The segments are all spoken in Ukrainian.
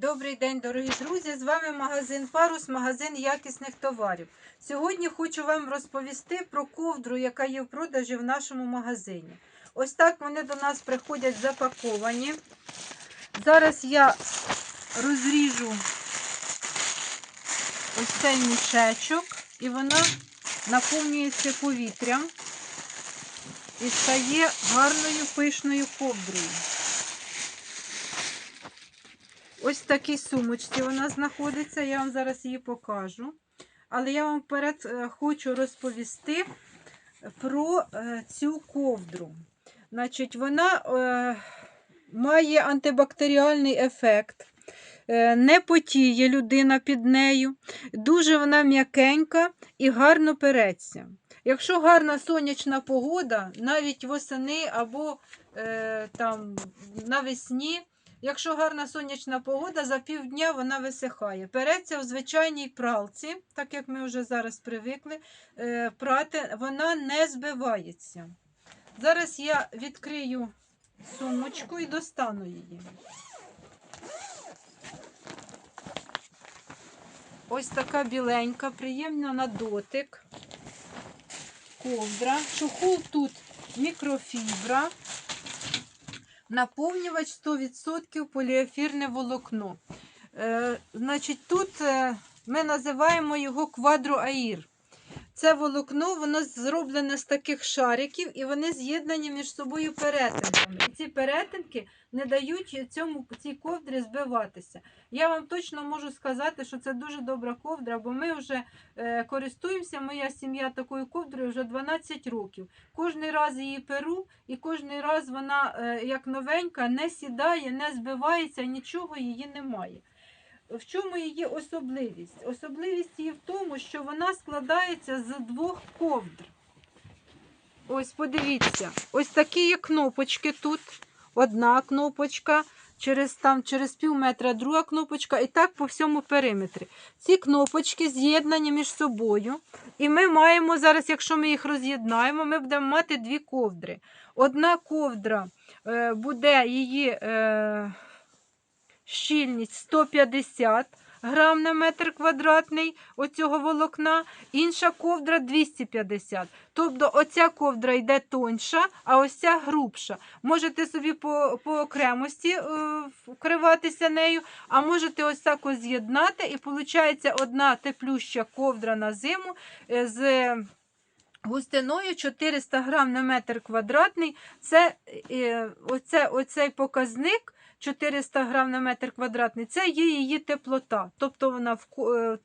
Добрий день, дорогі друзі! З вами магазин Парус, магазин якісних товарів. Сьогодні хочу вам розповісти про ковдру, яка є в продажі в нашому магазині. Ось так вони до нас приходять запаковані. Зараз я розріжу ось цей мішечок, і вона наповнюється повітрям і стає гарною пишною ковдрою. Ось в такій сумочці вона знаходиться, я вам зараз її покажу. Але я вам вперед е, хочу розповісти про е, цю ковдру. Значить, Вона е, має антибактеріальний ефект, е, не потіє людина під нею, дуже вона м'якенька і гарно переться. Якщо гарна сонячна погода, навіть восени або е, там, навесні, Якщо гарна сонячна погода, за півдня вона висихає. Переться в звичайній пралці, так як ми вже зараз привикли, е, прати, вона не збивається. Зараз я відкрию сумочку і достану її. Ось така біленька, приємна на дотик. Ковдра. Чохол тут мікрофібра. Наповнювач 100% поліефірне волокно. Е, значить, Тут е, ми називаємо його квадроаїр. Це волокно воно зроблене з таких шариків, і вони з'єднані між собою перетинками. І ці перетинки не дають цьому, цій ковдрі збиватися. Я вам точно можу сказати, що це дуже добра ковдра, бо ми вже е, користуємося, моя сім'я такою ковдрою вже 12 років. Кожний раз її перу, і кожний раз вона, е, як новенька, не сідає, не збивається, нічого її немає. В чому її особливість? Особливість її в тому, що вона складається з двох ковдр. Ось, подивіться, ось такі є кнопочки тут. Одна кнопочка, через там, через пів метра друга кнопочка, і так по всьому периметрі. Ці кнопочки з'єднані між собою. І ми маємо зараз, якщо ми їх роз'єднаємо, ми будемо мати дві ковдри. Одна ковдра е, буде її. Е, щільність 150 грам на метр квадратний оцього волокна, інша ковдра 250. Тобто оця ковдра йде тоньша, а ось ця грубша. Можете собі по по окремості е, вкриватися нею, а можете ось так ось з'єднати, і виходить одна теплюща ковдра на зиму е, з Густиною 400 грам на метр квадратний. Це е, оце, оцей показник 400 грам на метр квадратний, це є її теплота. Тобто вона е,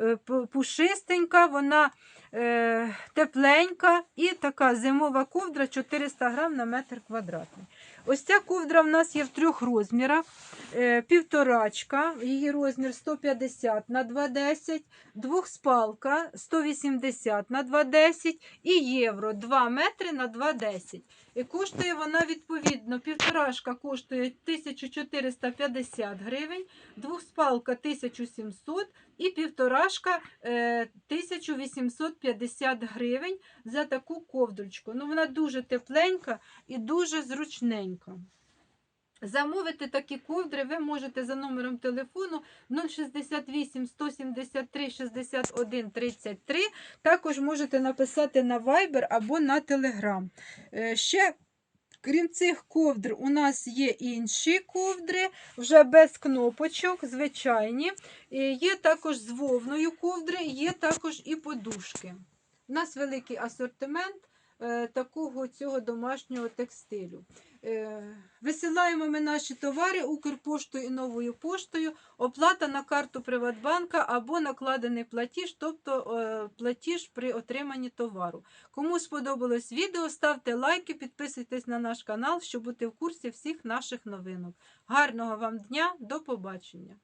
е, пушистенька, вона е, тепленька і така зимова ковдра 400 грам на метр квадратний. Ось ця ковдра в нас є в трьох розмірах. Е, півторачка, її розмір 150 на 2,10, двохспалка 180 на 2,10 і євро 2 метри на 2,10. І коштує вона відповідно, півторашка коштує 1450 гривень, двохспалка 1700 і півторашка 1850 е, гривень за таку ковдрочку. Ну, Вона дуже тепленька і дуже зручненька. Замовити такі ковдри ви можете за номером телефону 068 173 61 33. Також можете написати на Viber або на Telegram. Е, ще, крім цих ковдр, у нас є інші ковдри, вже без кнопочок, звичайні. Є також з вовною ковдри, є також і подушки. У нас великий асортимент. Е, такого цього домашнього текстилю. Е, висилаємо ми наші товари Укрпоштою і новою поштою, оплата на карту Приватбанка або накладений платіж, тобто е, платіж при отриманні товару. Кому сподобалось відео, ставте лайки, підписуйтесь на наш канал, щоб бути в курсі всіх наших новинок. Гарного вам дня, до побачення!